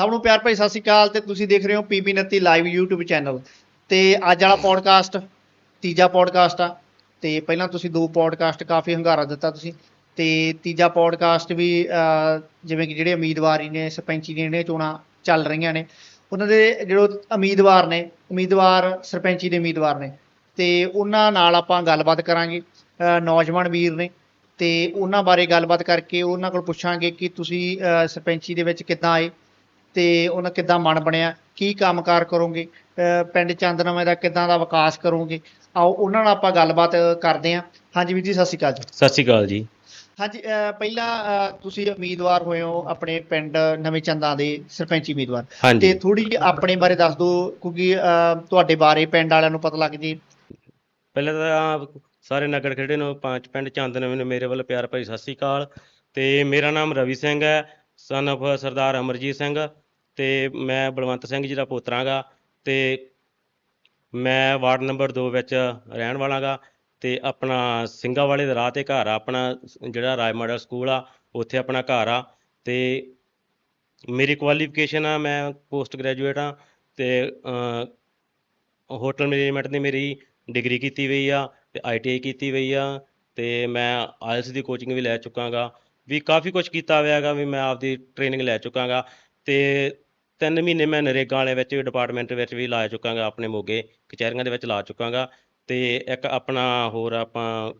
ਸਭ ਨੂੰ ਪਿਆਰ ਭਰੀ ਸਤਿ ਸ਼੍ਰੀ ਅਕਾਲ ਤੇ ਤੁਸੀਂ ਦੇਖ ਰਹੇ ਹੋ ਪੀਪੀ 29 ਲਾਈਵ YouTube ਚੈਨਲ ਤੇ ਅੱਜ ਵਾਲਾ ਪੋਡਕਾਸਟ ਤੀਜਾ ਪੋਡਕਾਸਟ ਆ। ਤੇ ਪਹਿਲਾਂ ਤੁਸੀਂ ਦੋ ਪੋਡਕਾਸਟ ਕਾਫੀ ਹੰਗਾਰਾ ਦਿੱਤਾ ਤੁਸੀਂ। ਤੇ ਤੀਜਾ ਪੋਡਕਾਸਟ ਵੀ ਜਿਵੇਂ ਕਿ ਜਿਹੜੇ ਉਮੀਦਵਾਰੀ ਨੇ, ਸਰਪੰਚੀ ਦੀਆਂ ਜਿਹੜੀਆਂ ਚੋਣਾਂ ਚੱਲ ਰਹੀਆਂ ਨੇ। ਉਹਨਾਂ ਦੇ ਜਿਹੜੇ ਉਮੀਦਵਾਰ ਨੇ, ਉਮੀਦਵਾਰ, ਸਰਪੰਚੀ ਦੇ ਉਮੀਦਵਾਰ ਨੇ। ਤੇ ਉਹਨਾਂ ਨਾਲ ਆਪਾਂ ਗੱਲਬਾਤ ਕਰਾਂਗੇ ਨੌਜਵਾਨ ਵੀਰ ਨੇ। ਤੇ ਉਹਨਾਂ ਬਾਰੇ ਗੱਲਬਾਤ ਕਰਕੇ ਉਹਨਾਂ ਕੋਲ ਪੁੱਛਾਂਗੇ ਕਿ ਤੁਸੀਂ ਸਰਪੰਚੀ ਦੇ ਵਿੱਚ ਕਿੱਦਾਂ ਆਏ। ਤੇ ਉਹਨਾਂ ਕਿੱਦਾਂ ਮਨ ਬਣਿਆ ਕੀ ਕੰਮਕਾਰ ਕਰੋਗੇ ਪਿੰਡ ਚੰਦਨਵੇਂ ਦਾ ਕਿੱਦਾਂ ਦਾ ਵਿਕਾਸ ਕਰੋਗੇ ਆਓ ਉਹਨਾਂ ਨਾਲ ਆਪਾਂ ਗੱਲਬਾਤ ਕਰਦੇ ਹਾਂ। ਹਾਂਜੀ ਵੀਰ ਜੀ ਸਤਿ ਸ਼੍ਰੀ ਅਕਾਲ ਜੀ। ਸਤਿ ਸ਼੍ਰੀ ਅਕਾਲ ਜੀ। ਹਾਂਜੀ ਪਹਿਲਾਂ ਤੁਸੀਂ ਉਮੀਦਵਾਰ ਹੋਏ ਹੋ ਆਪਣੇ ਪਿੰਡ ਨਵੇਂ ਚੰਦਾਂ ਦੇ ਸਰਪੰਚੀ ਉਮੀਦਵਾਰ। ਤੇ ਥੋੜੀ ਜਿਹੀ ਆਪਣੇ ਬਾਰੇ ਦੱਸ ਦਿਓ ਕਿਉਂਕਿ ਤੁਹਾਡੇ ਬਾਰੇ ਪਿੰਡ ਵਾਲਿਆਂ ਨੂੰ ਪਤਾ ਲੱਗ ਜੇ। ਪਹਿਲਾਂ ਤਾਂ ਸਾਰੇ ਨਗਰ ਖੇੜੇ ਨੂੰ ਪੰਜ ਪਿੰਡ ਚੰਦਨਵੇਂ ਨੂੰ ਮੇਰੇ ਵੱਲ ਪਿਆਰ ਭਰੀ ਸਤਿ ਸ਼੍ਰੀ ਅਕਾਲ। ਤੇ ਮੇਰਾ ਨਾਮ ਰਵੀ ਸਿੰਘ ਹੈ ਸਨ of ਸਰਦਾਰ ਅਮਰਜੀਤ ਸਿੰਘ ਤੇ ਮੈਂ ਬਲਵੰਤ ਸਿੰਘ ਜੀ ਦਾ ਪੋਤਰਾ ਗਾ ਤੇ ਮੈਂ ਵਾਰਡ ਨੰਬਰ 2 ਵਿੱਚ ਰਹਿਣ ਵਾਲਾ ਗਾ ਤੇ ਆਪਣਾ ਸਿੰਘਾ ਵਾਲੇ ਦੇ ਰਾਹ ਤੇ ਘਰ ਆ, ਆਪਣਾ ਜਿਹੜਾ ਰਾਏ ਮਾਡਲ ਸਕੂਲ ਆ, ਉੱਥੇ ਆਪਣਾ ਘਰ ਆ ਤੇ ਮੇਰੀ ਕੁਆਲੀਫਿਕੇਸ਼ਨ ਆ, ਮੈਂ ਪੋਸਟ ਗ੍ਰੈਜੂਏਟ ਆ ਤੇ ਹੋਟਲ ਮੈਨੇਜਮੈਂਟ ਦੀ ਮੇਰੀ ਡਿਗਰੀ ਕੀਤੀ ਹੋਈ ਆ ਤੇ ਆਈਟੀਆਈ ਕੀਤੀ ਹੋਈ ਆ ਤੇ ਮੈਂ ਆਇਲਸ ਦੀ ਕੋਚਿੰਗ ਵੀ ਲੈ ਚੁੱਕਾਗਾ ਵੀ ਕਾਫੀ ਕੁਝ ਕੀਤਾ ਹੋਇਆ ਹੈਗਾ ਵੀ ਮੈਂ ਆਪਦੀ ਟ੍ਰੇਨਿੰਗ ਲੈ ਚੁੱਕਾਗਾ ਤੇ ਤਿੰਨ ਮਹੀਨੇ ਮੈਂ ਨਰੇਗਾ ਵਾਲੇ ਵਿੱਚ ਵੀ ਡਿਪਾਰਟਮੈਂਟ ਵਿੱਚ ਵੀ ਲਾ ਚੁੱਕਾਗਾ, ਆਪਣੇ ਮੋਗੇ ਕਚਹਿਰੀਆਂ ਦੇ ਵਿੱਚ ਲਾ ਚੁੱਕਾਗਾ ਤੇ ਇੱਕ ਆਪਣਾ ਹੋਰ ਆਪਾਂ,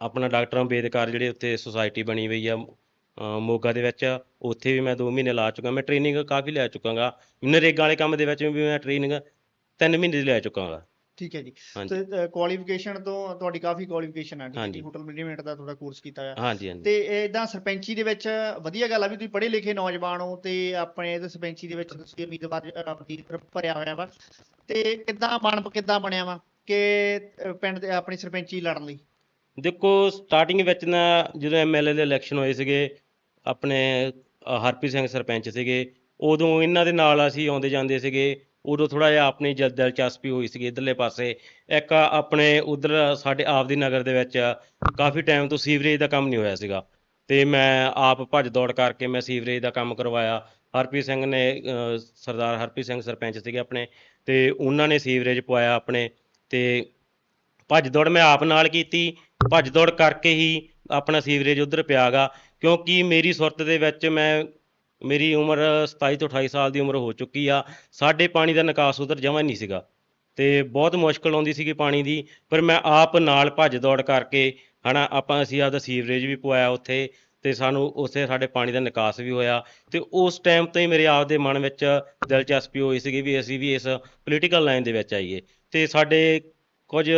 ਆਪਣਾ ਡਾਕਟਰ ਅੰਬੇਦਕਰ ਜਿਹੜੇ ਉੱਥੇ ਸੁਸਾਇਟੀ ਬਣੀ ਹੋਈ ਆ ਮੋਗਾ ਦੇ ਵਿੱਚ, ਉੱਥੇ ਵੀ ਮੈਂ 2 ਮਹੀਨੇ ਲਾ ਚੁੱਕਾ, ਮੈਂ ਟ੍ਰੇਨਿੰਗ ਕਾਫੀ ਲੈ ਚੁੱਕਾਗਾ। ਨਰੇਗਾ ਵਾਲੇ ਕੰਮ ਦੇ ਵਿੱਚ ਵੀ ਮੈਂ ਟ੍ਰੇਨਿੰਗ ਤਿੰਨ ਮਹੀਨੇ ਦੀ ਲੈ ਚੁੱਕਾਗਾ। ਠੀਕ ਹੈ ਜੀ। ਹਾਂਜੀ। ਤੇ ਕੁਆਲੀਫਿਕੇਸ਼ਨ ਤੋਂ ਤੁਹਾਡੀ ਕਾਫੀ ਕੁਆਲੀਫਿਕੇਸ਼ਨ ਆ ਠੀਕ ਹੈ ਜੀ। ਹਾਂਜੀ। ਹੋਟਲ ਮੈਨੇਜਮੈਂਟ ਦਾ ਤੁਹਾਡਾ ਕੋਰਸ ਕੀਤਾ ਹਾਂਜੀ ਹਾਂਜੀ। ਤੇ ਇਦਾਂ ਸਰਪੰਚੀ ਦੇ ਵਿੱਚ ਵਧੀਆ ਗੱਲ ਆ ਵੀ ਤੁਸੀਂ ਪੜ੍ਹੇ ਲਿਖੇ ਨੌਜਵਾਨ ਹੋ ਤੇ ਆਪਣੇ ਇਹਦੇ ਸਰਪੰਚੀ ਦੇ ਵਿੱਚ ਤੁਸੀਂ ਉਮੀਦਵਾਰ ਅਮੀਰ ਭਰਿਆ ਹੋਇਆ ਵਾ। ਤੇ ਕਿੱਦਾਂ ਮਨ ਕਿੱਦਾਂ ਬਣਿਆ ਵਾ ਕਿ ਅਹ, ਪਿੰਡ ਦੇ ਆਪਣੀ ਸਰਪੰਚੀ ਲੜਨ ਲਈ? ਦੇਖੋ ਸਟਾਰਟਿੰਗ ਵਿੱਚ ਨਾ ਜਦੋਂ ਐਮਐਲਏ ਦੇ ਇਲੈਕਸ਼ਨ ਹੋਏ ਸੀਗੇ ਆਪਣੇ ਅ, ਹਰਪ੍ਰੀਤ ਸਿੰਘ ਸਰਪੰਚ ਸੀਗੇ ਉਦੋਂ ਇਹਨਾਂ ਦੇ ਨਾਲ ਅਸੀਂ ਆਉਂਦੇ ਜਾਂਦੇ ਸੀਗੇ। ਉਦੋਂ ਥੋੜਾ ਜਿਹਾ ਆਪਣੀ ਜਦ ਦਿਲਚਸਪੀ ਹੋਈ ਸੀਗੀ ਇਧਰਲੇ ਪਾਸੇ। ਇੱਕ ਆਪਣੇ ਉਧਰ ਸਾਡੇ ਆਪ ਦੀ ਨਗਰ ਦੇ ਵਿੱਚ ਕਾਫੀ ਟਾਈਮ ਤੋਂ ਸੀਵਰੇਜ ਦਾ ਕੰਮ ਨਹੀਂ ਹੋਇਆ ਸੀਗਾ। ਤੇ ਮੈਂ ਆਪ ਭੱਜ ਦੌੜ ਕਰਕੇ ਮੈਂ ਸੀਵਰੇਜ ਦਾ ਕੰਮ ਕਰਵਾਇਆ। ਹਰਪ੍ਰੀਤ ਸਿੰਘ ਨੇ ਸਰਦਾਰ ਹਰਪ੍ਰੀਤ ਸਿੰਘ ਸਰਪੰਚ ਸੀਗੇ ਆਪਣੇ ਤੇ ਉਹਨਾਂ ਨੇ ਸੀਵਰੇਜ ਪਵਾਇਆ ਆਪਣੇ ਤੇ ਭੱਜ ਦੌੜ ਮੈਂ ਆਪ ਨਾਲ ਕੀਤੀ। ਭੱਜ ਦੌੜ ਕਰਕੇ ਹੀ ਆਪਣਾ ਸੀਵਰੇਜ ਉਧਰ ਪਿਆਗਾ ਕਿਉਂਕਿ ਮੇਰੀ ਸੁਰਤ ਦੇ ਵਿੱਚ ਮੈਂ ਮੇਰੀ ਉਮਰ 27 ਤੋਂ 28 ਸਾਲ ਦੀ ਉਮਰ ਹੋ ਚੁੱਕੀ ਆ। ਸਾਡੇ ਪਾਣੀ ਦਾ ਨਿਕਾਸ ਉਧਰ ਜਮਾਂ ਨਹੀਂ ਸੀਗਾ ਤੇ ਬਹੁਤ ਮੁਸ਼ਕਲ ਆਉਂਦੀ ਸੀਗੀ ਪਾਣੀ ਦੀ। ਪਰ ਮੈਂ ਆਪ ਨਾਲ ਭੱਜ ਦੌੜ ਕਰਕੇ, ਹਨਾ, ਆਪਾਂ ਅਸੀਂ ਆਪਦਾ ਸੀਵਰੇਜ ਵੀ ਪਵਾਇਆ ਉੱਥੇ ਤੇ ਸਾਨੂੰ ਉਸੇ ਸਾਡੇ ਪਾਣੀ ਦਾ ਨਿਕਾਸ ਵੀ ਹੋਇਆ ਤੇ ਉਸ ਟਾਈਮ ਤੋਂ ਹੀ ਮੇਰੇ ਆਪ ਦੇ ਮਨ ਵਿੱਚ ਦਿਲਚਸਪੀ ਹੋਈ ਸੀਗੀ ਵੀ ਅਸੀਂ ਵੀ ਇਸ ਪੋਲੀਟੀਕਲ ਲਾਈਨ ਦੇ ਵਿੱਚ ਆਈਏ। ਤੇ ਸਾਡੇ ਕੁਝ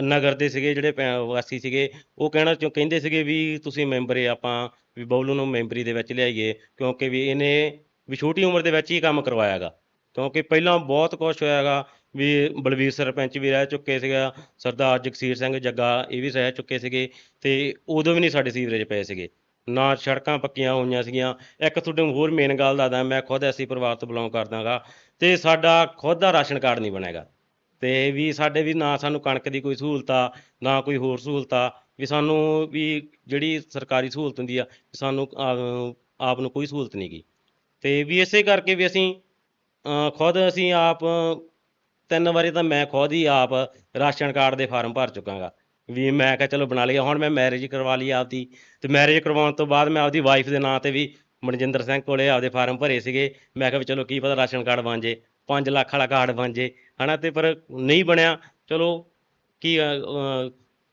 ਨਗਰ ਦੇ ਸੀਗੇ ਜਿਹੜੇ ਪੈ- ਵਾਸੀ ਸੀਗੇ, ਉਹ ਕਹਿਣਾ ਚੋ ਕਹਿੰਦੇ ਸੀਗੇ ਵੀ ਤੁਸੀਂ ਮੈਂਬਰ ਏ ਆਪਾਂ। ਵੀ ਬਬਲੂ ਨੂੰ ਮੈਂਬਰੀ ਦੇ ਵਿੱਚ ਲਿਆਈਏ, ਕਿਉਂਕਿ ਵੀ ਇਹਨੇ ਵੀ ਛੋਟੀ ਉਮਰ ਦੇ ਵਿੱਚ ਹੀ ਕੰਮ ਕਰਵਾਇਆਗਾ। ਕਿਉਂਕਿ ਪਹਿਲਾਂ ਬਹੁਤ ਕੁਝ ਹੋਇਆਗਾ ਵੀ ਬਲਵੀਰ ਸਰਪੰਚ ਵੀ ਰਹਿ ਚੁੱਕੇ ਸੀਗਾ, ਸਰਦਾਰ ਜਗਸੀਰ ਸਿੰਘ ਜੱਗਾ ਇਹ ਵੀ ਰਹਿ ਚੁੱਕੇ ਸੀਗੇ ਤੇ ਉਦੋਂ ਵੀ ਨਹੀਂ ਸਾਡੇ ਸੀਵਰੇਜ ਪਏ ਸੀਗੇ। ਨਾ ਸੜਕਾਂ ਪੱਕੀਆਂ ਹੋਈਆਂ ਸੀਗੀਆਂ। ਇੱਕ ਤੁਹਾਨੂੰ ਹੋਰ ਮੇਨ ਗੱਲ ਦੱਸਦਾ, ਮੈਂ ਖੁਦ ਐਸੀ ਪਰਿਵਾਰ ਤੋਂ ਬਿਲੋਂਗ ਕਰਦਾਗਾ ਤੇ ਸਾਡਾ ਖੁਦ ਦਾ ਰਾਸ਼ਨ ਕਾਰਡ ਨਹੀਂ ਬਣੇਗਾ। ਤੇ ਵੀ ਸਾਡੇ ਵੀ ਨਾ ਸਾਨੂੰ ਕਣਕ ਦੀ ਕੋਈ ਸਹੂਲਤ ਆ ਨਾ ਕੋਈ ਹੋਰ ਸਹੂਲਤ ਆ ਵੀ ਸਾਨੂੰ ਵੀ ਜਿਹੜੀ ਸਰਕਾਰੀ ਸਹੂਲਤ ਹੁੰਦੀ ਆ ਵੀ ਸਾਨੂੰ ਆਪ ਨੂੰ ਕੋਈ ਸਹੂਲਤ ਨਹੀਂ ਗੀ। ਤੇ ਵੀ ਇਸੇ ਕਰਕੇ ਵੀ ਅਸੀਂ ਖੁਦ ਅਸੀਂ ਆਪ, ਤਿੰਨ ਵਾਰੀ ਤਾਂ ਮੈਂ ਖੁਦ ਹੀ ਆਪ ਰਾਸ਼ਨ ਕਾਰਡ ਦੇ ਫਾਰਮ ਭਰ ਚੁੱਕਾਂਗਾ ਵੀ ਮੈਂ ਕਿਹਾ ਚਲੋ ਬਣਾ ਲਿਆ ਹੁਣ ਮੈਂ ਮੈਰਿਜ ਕਰਵਾ ਲਈ ਆਪਦੀ। ਤੇ ਮੈਰਿਜ ਕਰਵਾਉਣ ਤੋਂ ਬਾਅਦ ਮੈਂ ਆਪਦੀ ਵਾਈਫ ਦੇ ਨਾਂ ਤੇ ਵੀ ਮਨਜਿੰਦਰ ਸਿੰਘ ਕੋਲੇ ਆਪਦੇ ਫਾਰਮ ਭਰੇ ਸੀਗੇ। ਮੈਂ ਕਿਹਾ ਵੀ ਚਲੋ ਕੀ ਪਤਾ ਰਾਸ਼ਨ ਕਾਰਡ ਬਣ ਜੇ 5 ਲੱਖ ਵਾਲਾ ਕਾਰਡ ਬਣ ਜੇ, ਹਨਾ? ਤੇ ਪਰ ਨਹੀਂ ਬਣਿਆ। ਚਲੋ ਕੀ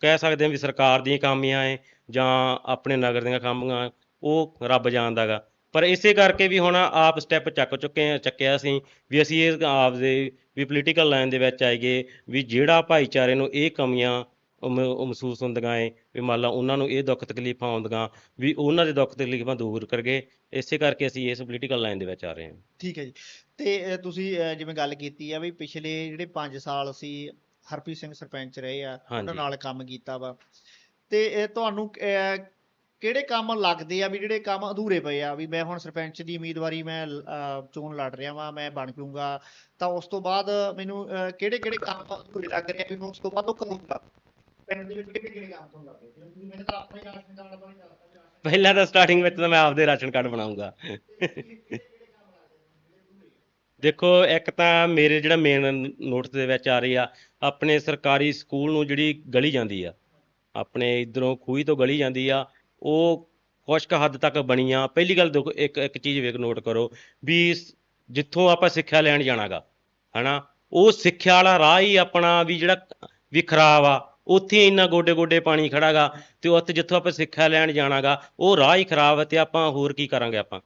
ਕਹਿ ਸਕਦੇ ਹਾਂ ਵੀ ਸਰਕਾਰ ਦੀਆਂ ਕਾਮੀਆਂ ਏ ਜਾਂ ਆਪਣੇ ਨਗਰ ਦੀਆਂ ਕਾਮੀਆਂ, ਉਹ ਰੱਬ ਜਾਣਦਾ ਗਾ। ਪਰ ਇਸੇ ਕਰਕੇ ਵੀ ਹੁਣ ਆਪ ਸਟੈਪ ਚੱਕ ਚੁੱਕੇ ਆ, ਚੱਕਿਆ ਸੀ ਵੀ ਅਸੀਂ ਇਹ ਆਪਦੇ ਵੀ ਪੋਲੀਟੀਕਲ ਲਾਈਨ ਦੇ ਵਿੱਚ ਆਈਏ ਵੀ ਜਿਹੜਾ ਭਾਈਚਾਰੇ ਨੂੰ ਇਹ ਕਮੀਆਂ ਮਹਿਸੂਸ ਹੁੰਦੀਆਂ ਏ ਵੀ ਮੰਨ ਲਾ ਉਹਨਾਂ ਨੂੰ ਇਹ ਦੁੱਖ ਤਕਲੀਫਾਂ ਆਉਂਦੀਆਂ, ਵੀ ਉਹਨਾਂ ਦੇ ਦੁੱਖ ਤਕਲੀਫਾਂ ਦੂਰ ਕਰਗੇ, ਇਸੇ ਕਰਕੇ ਅਸੀਂ ਇਸ ਪੋਲੀਟੀਕਲ ਲਾਈਨ ਦੇ ਵਿੱਚ ਆ ਰਹੇ ਹਾਂ। ਠੀਕ ਹੈ ਜੀ। ਤੇ ਤੁਸੀਂ ਜਿਵੇਂ ਗੱਲ ਕੀਤੀ ਆ ਵੀ ਪਿਛਲੇ ਜਿਹੜੇ 5 ਸਾਲ ਅਸੀਂ ਹਰਪ੍ਰੀਤ ਸਿੰਘ ਸਰਪੰਚ ਰਹੇ ਆ ਉਹਨਾਂ। ਨਾਲ ਕੰਮ ਕੀਤਾ ਵਾ। ਤੇ ਇਹ ਤੁਹਾਨੂੰ ਕਿਹੜੇ ਕੰਮ ਲੱਗਦੇ ਆ ਵੀ ਜਿਹੜੇ ਕੰਮ ਅਧੂਰੇ ਪਏ ਆ? ਵੀ ਮੈਂ ਹੁਣ ਸਰਪੰਚ ਦੀ ਉਮੀਦਵਾਰੀ ਮੈਂ ਚੋਣ ਲੜ ਰਿਹਾ ਵਾਂ ਮੈਂ ਬਣ ਜਾਊਂਗਾ। ਤਾਂ ਉਸ ਤੋਂ ਬਾਅਦ ਮੈਨੂੰ ਕਿਹੜੇ ਕਿਹੜੇ ਕੰਮ ਅਧੂਰੇ ਲੱਗ ਰਹੇ ਆ? ਵੀ ਮੈਂ ਉਸ ਤੋਂ ਬਾਅਦ ਉਹ ਕਰੂੰਗਾ ਪਿੰਡ ਦੇ ਵਿੱਚ ਕਿਹੜੇ ਕਿਹੜੇ ਕੰਮ ਤੋਂ ਕਰਦੇ ਹੋ ਜਿਵੇਂ ਮੈਨੂੰ ਤਾਂ ਆਪਣਾ ਹੀ ਰਾਸ਼ਨ ਕਾਰਡ ਬਣ ਜਾਂਦਾ ਪਹਿਲਾਂ ਤਾਂ ਸਟਾਰਟਿੰਗ ਵਿੱਚ ਤਾਂ ਮੈਂ ਆਪਦੇ ਰਾਸ਼ਨ ਕਾਰਡ ਬਣਾਉਂਗਾ ਦੇਖੋ, ਇੱਕ ਤਾਂ ਮੇਰੇ ਜਿਹੜਾ ਮੇਨ ਨੋਟਿਸ ਦੇ ਵਿੱਚ ਆ ਰਹੀ ਆ, ਆਪਣੇ ਸਰਕਾਰੀ ਸਕੂਲ ਨੂੰ ਜਿਹੜੀ ਗਲੀ ਜਾਂਦੀ ਆ, ਆਪਣੇ ਇਧਰੋਂ ਖੂਹੀ ਤੋਂ ਗਲੀ ਜਾਂਦੀ ਆ, ਉਹ ਕੁਛ ਕੁ ਹੱਦ ਤੱਕ ਬਣੀ ਆ ਪਹਿਲੀ ਗੱਲ ਦੇਖੋ, ਇੱਕ ਇੱਕ ਚੀਜ਼ ਵੇਖ ਨੋਟ ਕਰੋ ਵੀ ਜਿੱਥੋਂ ਆਪਾਂ ਸਿੱਖਿਆ ਲੈਣ ਜਾਣਾਗਾ, ਹਨਾ? ਉਹ ਸਿੱਖਿਆ ਵਾਲਾ ਰਾਹ ਹੀ ਆਪਣਾ ਵੀ ਜਿਹੜਾ, ਵੀ ਖਰਾਬ ਆ। ਉੱਥੇ ਇੰਨਾ ਗੋਡੇ ਗੋਡੇ ਪਾਣੀ ਖੜਾਗਾ ਤੇ ਉੱਥੇ ਜਿੱਥੋਂ ਆਪਾਂ ਸਿੱਖਿਆ ਲੈਣ ਜਾਣਾਗਾ, ਉਹ ਰਾਹ ਹੀ ਖਰਾਬ ਹੈ ਤੇ ਆਪਾਂ ਹੋਰ ਕੀ ਕਰਾਂਗੇ ਆਪਾਂ?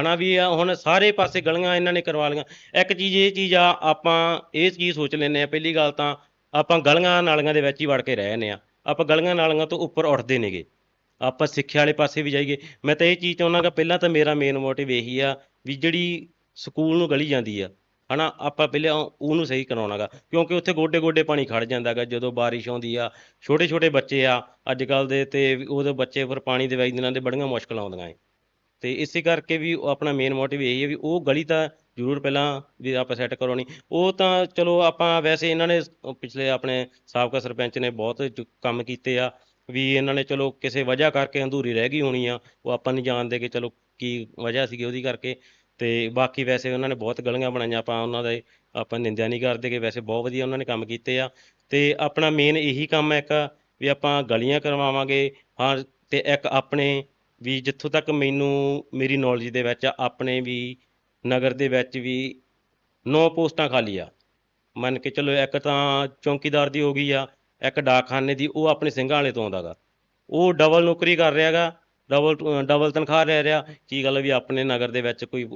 ਹਨਾ ਵੀ ਆ, ਹੁਣ ਸਾਰੇ ਪਾਸੇ ਗਲੀਆਂ ਇਹਨਾਂ ਨੇ ਕਰਵਾ ਲਈਆਂ। ਇੱਕ ਚੀਜ਼, ਇਹ ਚੀਜ਼ ਆ, ਆਪਾਂ ਇਹ ਚੀਜ਼ ਸੋਚ ਲੈਂਦੇ ਆ ਪਹਿਲੀ ਗੱਲ ਤਾਂ ਆਪਾਂ ਗਲੀਆਂ ਨਾਲੀਆਂ ਦੇ ਵਿੱਚ ਹੀ ਵੜ ਕੇ ਰਹਿ ਜਾਂਦੇ ਆ ਆਪਾਂ ਗਲੀਆਂ ਨਾਲੀਆਂ ਤੋਂ ਉੱਪਰ ਉੱਠਦੇ ਨੇਗੇ ਆਪਾਂ ਸਿੱਖਿਆ ਵਾਲੇ ਪਾਸੇ ਵੀ ਜਾਈਏ। ਮੈਂ ਤਾਂ ਇਹ ਚੀਜ਼ ਚਾਹੁੰਦਾ ਕਿ ਪਹਿਲਾਂ ਤਾਂ ਮੇਰਾ ਮੇਨ ਮੋਟਿਵ ਇਹੀ ਆ ਵੀ ਜਿਹੜੀ ਸਕੂਲ ਨੂੰ ਗਲੀ ਜਾਂਦੀ ਆ, ਹਨਾ, ਆਪਾਂ ਪਹਿਲੇ ਉਹਨੂੰ ਸਹੀ ਕਰਾਉਣਾਗਾ ਕਿਉਂਕਿ ਉੱਥੇ ਗੋਡੇ ਗੋਡੇ ਪਾਣੀ ਖੜ ਜਾਂਦਾਗਾ ਜਦੋਂ ਬਾਰਿਸ਼ ਆਉਂਦੀ ਆ ਛੋਟੇ ਛੋਟੇ ਬੱਚੇ ਆ, ਅੱਜ ਕੱਲ ਦੇ ਤੇ ਉਹਦੇ ਬੱਚੇ ਫਿਰ ਪਾਣੀ ਦੇ ਵਿੱਚ ਦਿਨਾਂ ਦੇ ਬੜੀਆਂ ਮੁਸ਼ਕਲਾਂ ਆਉਂਦੀਆਂ ਏ। ਤੇ ਇਸੇ ਕਰਕੇ ਵੀ ਆਪਣਾ ਮੇਨ ਮੋਟਿਵ ਇਹੀ ਹੈ ਵੀ ਉਹ ਗਲੀ ਤਾਂ ਜ਼ਰੂਰ ਪਹਿਲਾਂ ਵੀ ਆਪਾਂ ਸੈੱਟ ਕਰਾਉਣੀ ਉਹ ਤਾਂ ਚਲੋ ਆਪਾਂ ਵੈਸੇ ਇਹਨਾਂ ਨੇ ਪਿਛਲੇ ਆਪਣੇ ਸਾਬਕਾ ਸਰਪੰਚ ਨੇ ਬਹੁਤ ਕੰਮ ਕੀਤੇ ਆ ਵੀ ਇਹਨਾਂ ਨੇ ਚਲੋ ਕਿਸੇ ਵਜ੍ਹਾ ਕਰਕੇ ਅਧੂਰੀ ਰਹਿ ਗਈ ਹੋਣੀ ਆ। ਉਹ ਆਪਾਂ ਨਹੀਂ ਜਾਣਦੇ ਕਿ ਚਲੋ ਕੀ ਵਜ੍ਹਾ ਸੀਗੀ ਉਹਦੀ ਕਰਕੇ। ਤੇ ਬਾਕੀ ਵੈਸੇ ਉਹਨਾਂ ਨੇ ਬਹੁਤ ਗਲੀਆਂ ਬਣਾਈਆਂ, ਆਪਾਂ ਉਹਨਾਂ ਦਾ ਆਪਾਂ ਨਿੰਦਿਆ ਨਹੀਂ ਕਰਦੇ ਕਿ ਵੈਸੇ ਬਹੁਤ ਵਧੀਆ ਉਹਨਾਂ ਨੇ ਕੰਮ ਕੀਤੇ ਆ। ਤੇ ਆਪਣਾ ਮੇਨ ਇਹੀ ਕੰਮ ਹੈ ਇੱਕ ਵੀ ਆਪਾਂ ਗਲੀਆਂ ਕਰਵਾਵਾਂਗੇ। ਹਾਂ, ਤੇ ਇੱਕ ਆਪਣੇ ਵੀ ਜਿੱਥੋਂ ਤੱਕ ਮੈਨੂੰ ਮੇਰੀ ਨੌਲੇਜ ਦੇ ਵਿੱਚ ਆ, ਆਪਣੇ ਵੀ ਨਗਰ ਦੇ ਵਿੱਚ ਵੀ ਨੌ ਪੋਸਟਾਂ ਖਾਲੀ ਆ। ਮੰਨ ਕੇ ਚਲੋ ਇੱਕ ਤਾਂ ਚੌਂਕੀਦਾਰ ਦੀ ਹੋ ਗਈ ਆ ਇੱਕ ਡਾਕਖਾਨੇ ਦੀ ਉਹ ਆਪਣੇ ਸਿੰਘਾਂ ਵਾਲੇ ਤੋਂ ਆਉਂਦਾਗਾ ਉਹ ਡਬਲ ਨੌਕਰੀ ਕਰ ਰਿਹਾਗਾ ਡਬਲ ਡਬਲ ਤਨਖਾਹ ਲੈ ਰਿਹਾ। ਕੀ ਗੱਲ ਆ ਵੀ ਆਪਣੇ ਨਗਰ ਦੇ ਵਿੱਚ ਕੋਈ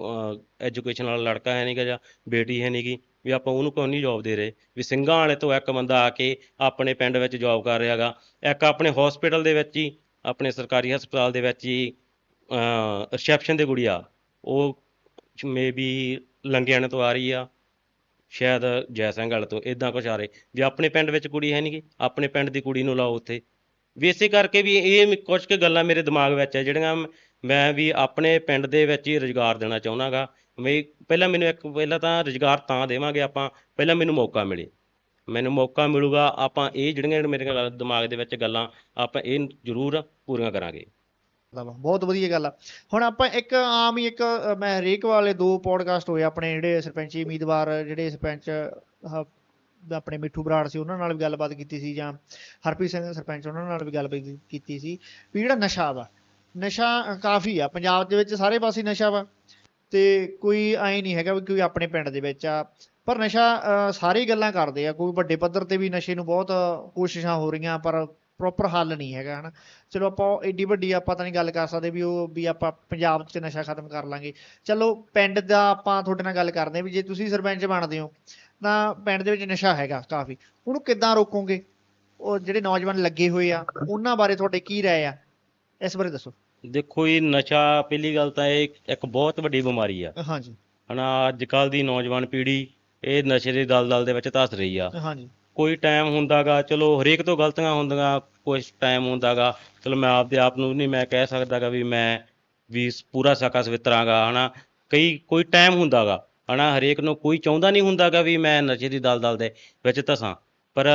ਐਜੂਕੇਸ਼ਨ ਵਾਲਾ ਲੜਕਾ ਹੈ ਨਹੀਂਗਾ ਜਾਂ ਬੇਟੀ ਹੈ ਨਹੀਂਗੀ ਵੀ ਆਪਾਂ ਉਹਨੂੰ ਕਿਉਂ ਨਹੀਂ ਜੌਬ ਦੇ ਰਹੇ? ਵੀ ਸਿੰਘਾਂ ਵਾਲੇ ਤੋਂ ਇੱਕ ਬੰਦਾ ਆ ਕੇ ਆਪਣੇ ਪਿੰਡ ਵਿੱਚ ਜੌਬ ਕਰ ਰਿਹਾਗਾ ਇੱਕ ਆਪਣੇ ਹਸਪੀਟਲ ਦੇ ਵਿੱਚ ਹੀ ਆਪਣੇ ਸਰਕਾਰੀ ਹਸਪਤਾਲ ਦੇ ਵਿੱਚ ਹੀ ਰਿਸੈਪਸ਼ਨ ਦੇ ਗੁੜੀਆ। ਉਹ ਮੇਬੀ ਲੰਗਿਆਣੇ ਤੋਂ ਆ ਰਹੀ ਆ, ਸ਼ਾਇਦ ਜੈ ਸਿੰਘ ਵਾਲੇ ਤੋਂ ਇਦਾਂ ਕੁਛ ਆ ਰਹੇ। ਵੀ ਆਪਣੇ ਪਿੰਡ ਵਿੱਚ ਕੁੜੀ ਹੈ ਨਹੀਂਗੀ ਆਪਣੇ ਪਿੰਡ ਦੀ ਕੁੜੀ ਨੂੰ ਲਾਓ ਉੱਥੇ। ਵੀ ਇਸੇ ਕਰਕੇ ਵੀ ਇਹ ਮ- ਕੁਛ ਕੁ ਗੱਲਾਂ ਮੇਰੇ ਦਿਮਾਗ ਵਿੱਚ ਹੈ ਜਿਹੜੀਆਂ ਮੈਂ ਵੀ ਆਪਣੇ ਪਿੰਡ ਦੇ ਵਿੱਚ ਹੀ ਰੁਜ਼ਗਾਰ ਦੇਣਾ ਚਾਹੁੰਦਾਗਾ ਮੈਂ ਪਹਿਲਾਂ ਮੈਨੂੰ ਇੱਕ, ਪਹਿਲਾਂ ਤਾਂ ਰੁਜ਼ਗਾਰ ਤਾਂ ਦੇਵਾਂਗੇ ਆਪਾਂ, ਪਹਿਲਾਂ ਮੈਨੂੰ ਮੌਕਾ ਮਿਲੇ। ਮੈਨੂੰ ਮੌਕਾ ਮਿਲੂਗਾ, ਆਪਾਂ ਇਹ ਜਿਹੜੀਆਂ ਮੇਰੇ ਦਿਮਾਗ ਦੇ ਵਿੱਚ ਗੱਲਾਂ, ਆਪਾਂ ਇਹ ਜ਼ਰੂਰ ਪੂਰੀਆਂ ਕਰਾਂਗੇ। ਬਹੁਤ ਵਧੀਆ ਗੱਲ ਆ। ਹੁਣ ਆਪਾਂ ਇੱਕ ਆਮ ਹੀ ਇੱਕ ਮੈਂ ਹਰੇਕ ਵਾਲੇ ਦੋ ਪੋਡਕਾਸਟ ਹੋਏ ਆਪਣੇ ਜਿਹੜੇ ਸਰਪੰਚੀ ਉਮੀਦਵਾਰ, ਜਿਹੜੇ ਸਰਪੰਚ ਆਪਣੇ ਮਿੱਠੂ ਬਰਾੜ ਸੀ, ਉਹਨਾਂ ਨਾਲ ਵੀ ਗੱਲਬਾਤ ਕੀਤੀ ਸੀ, ਜਾਂ ਹਰਪ੍ਰੀਤ ਸਿੰਘ ਸਰਪੰਚ, ਉਹਨਾਂ ਨਾਲ ਵੀ ਗੱਲਬਾਤ ਕੀਤੀ ਸੀ, ਵੀ ਜਿਹੜਾ ਨਸ਼ਾ ਵਾ, ਨਸ਼ਾ ਕਾਫੀ ਆ, ਪੰਜਾਬ ਦੇ ਵਿੱਚ ਸਾਰੇ ਪਾਸੇ ਨਸ਼ਾ ਵਾ। ਤੇ ਕੋਈ ਐ ਨਹੀਂ ਹੈਗਾ ਵੀ ਕੋਈ ਆਪਣੇ ਪਿੰਡ ਦੇ ਵਿੱਚ ਆ। ਪਰ ਨਸ਼ਾ ਅ, ਸਾਰੇ ਗੱਲਾਂ ਕਰਦੇ ਆ। ਕੋਈ ਵੱਡੇ ਪੱਧਰ ਤੇ ਵੀ ਨਸ਼ੇ ਨੂੰ ਬਹੁਤ ਕੋਸ਼ਿਸ਼ਾਂ ਹੋ ਰਹੀਆਂ ਪਰ ਪ੍ਰੋਪਰ ਹੱਲ ਨਹੀਂ ਹੈਗਾ ਹਨਾ। ਚਲੋ ਆਪਾਂ ਉਹ ਏਡੀ ਵੱਡੀ ਆਪਾਂ ਤਾਂ ਨਹੀਂ ਗੱਲ ਕਰ ਸਕਦੇ ਵੀ ਉਹ ਵੀ ਆਪਾਂ ਪੰਜਾਬ 'ਚ ਨਸ਼ਾ ਖਤਮ ਕਰ ਲਾਂਗੇ। ਚਲੋ ਪਿੰਡ ਦਾ ਆਪਾਂ ਤੁਹਾਡੇ ਨਾਲ ਗੱਲ ਕਰਦੇ ਹਾਂ ਵੀ ਜੇ ਤੁਸੀਂ ਸਰਪੰਚ ਬਣਦੇ ਹੋ ਤਾਂ ਪਿੰਡ ਦੇ ਵਿੱਚ ਨਸ਼ਾ ਹੈਗਾ ਕਾਫੀ। ਉਹਨੂੰ ਕਿੱਦਾਂ ਰੋਕੋਗੇ? ਉਹ ਜਿਹੜੇ ਨੌਜਵਾਨ ਲੱਗੇ ਹੋਏ ਆ ਉਹਨਾਂ ਬਾਰੇ ਤੁਹਾਡੇ ਕੀ ਰਾਏ ਆ? ਇਸ ਬਾਰੇ ਦੱਸੋ। ਦੇਖੋ ਇਹ ਨਸ਼ਾ ਪਹਿਲੀ ਗੱਲ ਤਾਂ ਇਹ ਇੱਕ ਬਹੁਤ ਵੱਡੀ ਬਿਮਾਰੀ ਆ। ਹਾਂਜੀ। ਹਨਾ ਅੱਜ ਕੱਲ ਦੀ ਨੌਜਵਾਨ ਪੀੜ੍ਹੀ ਇਹ ਨਸ਼ੇ ਦੇ ਦਲਦਲ ਦੇ ਵਿੱਚ ਧੱਸ ਰਹੀ ਆ। ਹਾਂਜੀ। ਕੋਈ ਟਾਈਮ ਹੁੰਦਾਗਾ ਚਲੋ ਹਰੇਕ ਤੋਂ ਗਲਤੀਆਂ ਹੁੰਦੀਆਂ ਕੁਝ ਟਾਈਮ ਹੁੰਦਾਗਾ। ਚਲੋ ਮੈਂ ਆਪਦੇ ਆਪ ਨੂੰ ਨਹੀਂ ਮੈਂ ਕਹਿ ਸਕਦਾਗਾ ਵੀ ਮੈਂ ਵੀ ਪੂਰਾ ਸਕਾ ਸਵਿਤਰਾਂਗਾ ਹਨਾ। ਕਈ ਕੋਈ ਟਾਈਮ ਹੁੰਦਾਗਾ ਹਨਾ। ਹਰੇਕ ਨੂੰ ਕੋਈ ਚਾਹੁੰਦਾ ਨਹੀਂ ਹੁੰਦਾਗਾ ਵੀ ਮੈਂ ਨਸ਼ੇ ਦੀ ਦਲਦਲ ਦੇ ਵਿੱਚ ਧਸਾਂ। ਪਰ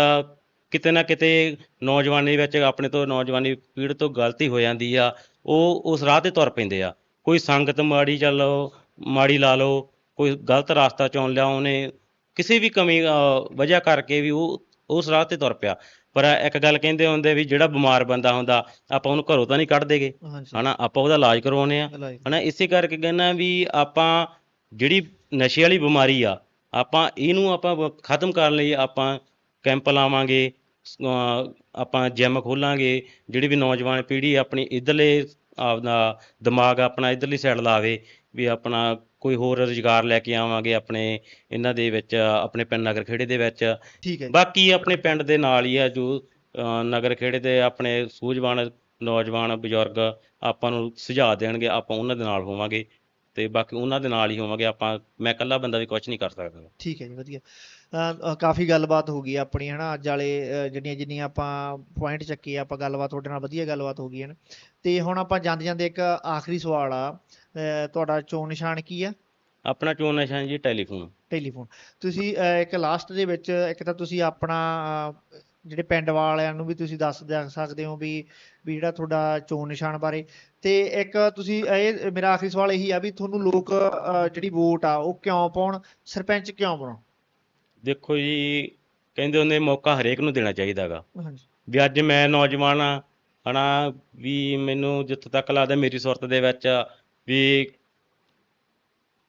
ਕਿਤੇ ਨਾ ਕਿਤੇ ਨੌਜਵਾਨੀ ਵਿੱਚ ਆਪਣੇ ਤੋਂ ਨੌਜਵਾਨੀ ਪੀੜ੍ਹੀ ਤੋਂ ਗਲਤੀ ਹੋ ਜਾਂਦੀ ਆ। ਉਹ ਉਸ ਰਾਹ ਤੇ ਤੁਰ ਪੈਂਦੇ ਆ। ਕੋਈ ਸੰਗਤ ਮਾੜੀ ਚੱਲੋ ਮਾੜੀ ਲਾ ਲਓ ਕੋਈ ਗਲਤ ਰਸਤਾ ਚੁਣ ਲਿਆ ਉਹਨੇ ਕਿਸੇ ਵੀ ਕਮੀ ਵਜ੍ਹਾ ਕਰਕੇ ਵੀ ਉਹ ਉਸ ਰਾਹ ਤੇ ਤੁਰ ਪਿਆ। ਪਰ ਇੱਕ ਗੱਲ ਕਹਿੰਦੇ ਹੁੰਦੇ ਵੀ ਜਿਹੜਾ ਬਿਮਾਰ ਬੰਦਾ ਹੁੰਦਾ ਆਪਾਂ ਉਹਨੂੰ ਘਰੋਂ ਤਾਂ ਨਹੀਂ ਕੱਢ ਦੇਗੇ। ਹਨਾ ਆਪਾਂ ਉਹਦਾ ਇਲਾਜ ਕਰਵਾਉਨੇ ਆ। ਹਨਾ ਇਸੇ ਕਰਕੇ ਕਹਿੰਦਾ ਵੀ ਆਪਾਂ ਜਿਹੜੀ ਨਸ਼ੇ ਵਾਲੀ ਬਿਮਾਰੀ ਆ ਆਪਾਂ ਇਹਨੂੰ ਆਪਾਂ ਖਤਮ ਕਰਨ ਲਈ ਆਪਾਂ ਕੈਂਪ ਲਾਵਾਂਗੇ। ਆਪਾਂ ਜਿਮ ਖੋਲਾਂਗੇ ਜਿਹੜੀ ਵੀ ਨੌਜਵਾਨ ਪੀੜ੍ਹੀ ਆਪਣੀ ਇਧਰਲੇ ਆਪਦਾ ਦਿਮਾਗ ਆਪਣਾ ਇਧਰਲੀ ਸਾਈਡ ਲਾਵੇ ਵੀ ਆਪਣਾ ਕੋਈ ਹੋਰ ਰੁਜ਼ਗਾਰ ਲੈ ਕੇ ਆਵਾਂਗੇ ਆਪਣੇ ਇਹਨਾਂ ਦੇ ਵਿੱਚ ਆਪਣੇ ਪਿੰਡ ਨਗਰ ਖੇੜੇ ਦੇ ਵਿੱਚ। ਠੀਕ ਹੈ ਜੀ। ਬਾਕੀ ਆਪਣੇ ਪਿੰਡ ਦੇ ਨਾਲ ਹੀ ਆ ਜੋ ਨਗਰ ਖੇੜੇ ਦੇ ਆਪਣੇ ਸੂਝਵਾਨ ਨੌਜਵਾਨ ਬਜ਼ੁਰਗ ਆਪਾਂ ਨੂੰ ਸੁਝਾਅ ਦੇਣਗੇ ਆਪਾਂ ਉਹਨਾਂ ਦੇ ਨਾਲ ਹੋਵਾਂਗੇ। ਤੇ ਬਾਕੀ ਉਹਨਾਂ ਦੇ ਨਾਲ ਹੀ ਹੋਵਾਂਗੇ ਆਪਾਂ ਮੈਂ ਇਕੱਲਾ ਬੰਦਾ ਵੀ ਕੁਝ ਨਹੀਂ ਕਰ ਸਕਦਾ। ਠੀਕ ਹੈ ਜੀ ਵਧੀਆ। ਕਾਫੀ ਗੱਲਬਾਤ ਹੋ ਗਈ ਆਪਣੀ ਹਨਾ? ਅੱਜ ਵਾਲੇ ਜਿਹੜੀਆਂ ਜਿੰਨੀਆਂ ਆਪਾਂ ਪੁਆਇੰਟ ਚੱਕੇ ਆਪਾਂ ਗੱਲਬਾਤ ਤੁਹਾਡੇ ਨਾਲ ਵਧੀਆ ਗੱਲਬਾਤ ਹੋ ਗਈ ਹੈ ਨਾ ਤੇ ਹੁਣ ਆਪਾਂ ਜਾਂਦੇ ਜਾਂਦੇ ਇੱਕ ਆਖਰੀ ਸਵਾਲ ਆ ਤੁਹਾਡਾ ਚੋਣ ਨਿਸ਼ਾਨ ਕੀ ਆ? ਆਪਣਾ ਚੋਣ ਨਿਸ਼ਾਨ ਜੀ ਟੈਲੀਫੋਨ। ਟੈਲੀਫੋਨ। ਤੁਸੀਂ ਇੱਕ ਲਾਸਟ ਦੇ ਵਿੱਚ ਇੱਕ ਤਾਂ ਤੁਸੀਂ ਆਪਣਾ ਜਿਹੜੇ ਪਿੰਡ ਵਾਲਿਆਂ ਨੂੰ ਵੀ ਤੁਸੀਂ ਦੱਸ ਦਿਆ ਸਕਦੇ ਹੋ ਵੀ ਵੀ ਜਿਹੜਾ ਤੁਹਾਡਾ ਚੋਣ ਨਿਸ਼ਾਨ ਬਾਰੇ। ਤੇ ਇੱਕ ਤੁਸੀਂ ਇਹ ਮੇਰਾ ਆਖਰੀ ਸਵਾਲ ਇਹੀ ਆ ਵੀ ਤੁਹਾਨੂੰ ਲੋਕ ਜਿਹੜੀ ਵੋਟ ਆ ਉਹ ਕਿਉਂ ਪਾਉਣ? ਸਰਪੰਚ ਕਿਉਂ ਬਣਾਉਣ ਦੇਖੋ ਜੀ ਕਹਿੰਦੇ ਹੁੰਦੇ ਮੌਕਾ ਹਰੇਕ ਨੂੰ ਦੇਣਾ ਚਾਹੀਦਾਗਾ ਹਾਂਜੀ। ਵੀ ਅੱਜ ਮੈਂ ਨੌਜਵਾਨ ਆ ਹਨਾ ਵੀ ਮੈਨੂੰ ਜਿੱਥੋਂ ਤੱਕ ਲੱਗਦਾ ਮੇਰੀ ਸੁਰਤ ਦੇ ਵਿੱਚ ਵੀ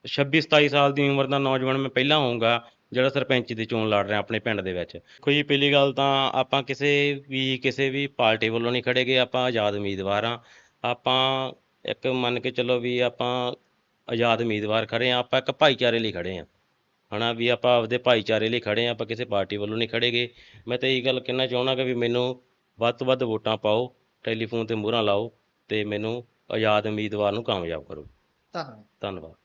26 27 ਸਾਲ ਦੀ ਉਮਰ ਦਾ ਨੌਜਵਾਨ ਮੈਂ ਪਹਿਲਾਂ ਹੋਊਂਗਾ ਜਿਹੜਾ ਸਰਪੰਚ ਦੀ ਚੋਣ ਲੜ ਰਿਹਾ ਆਪਣੇ ਪਿੰਡ ਦੇ ਵਿੱਚ। ਕੋਈ ਪਹਿਲੀ ਗੱਲ ਤਾਂ ਆਪਾਂ ਕਿਸੇ ਵੀ ਕਿਸੇ ਵੀ ਪਾਰਟੀ ਵੱਲੋਂ ਨਹੀਂ ਖੜੇਗੇ ਆਪਾਂ ਆਜ਼ਾਦ ਉਮੀਦਵਾਰ ਆ। ਆਪਾਂ ਇੱਕ ਮੰਨ ਕੇ ਚੱਲੋ ਵੀ ਆਪਾਂ ਆਜ਼ਾਦ ਉਮੀਦਵਾਰ ਖੜੇ ਆ ਆਪਾਂ ਇੱਕ ਭਾਈਚਾਰੇ ਲਈ ਖੜੇ ਆ। ਹਨਾ ਵੀ ਆਪਾਂ ਆਪਦੇ ਭਾਈਚਾਰੇ ਲਈ ਖੜੇ ਆ ਆਪਾਂ ਕਿਸੇ ਪਾਰਟੀ ਵੱਲੋਂ ਨਹੀਂ ਖੜੇਗੇ। ਮੈਂ ਤਾਂ ਇਹੀ ਗੱਲ ਕਹਿਣਾ ਚਾਹੁੰਦਾ ਕਿ ਵੀ ਮੈਨੂੰ ਵੱਧ ਤੋਂ ਵੱਧ ਵੋਟਾਂ ਪਾਓ ਟੈਲੀਫੋਨ ਤੇ ਮੋਹਰਾਂ ਲਾਓ ਤੇ ਮੈਨੂੰ ਆਜ਼ਾਦ ਉਮੀਦਵਾਰ ਨੂੰ ਕਾਮਯਾਬ ਕਰੋ। ਧੰਨਵਾਦ। ਧੰਨਵਾਦ।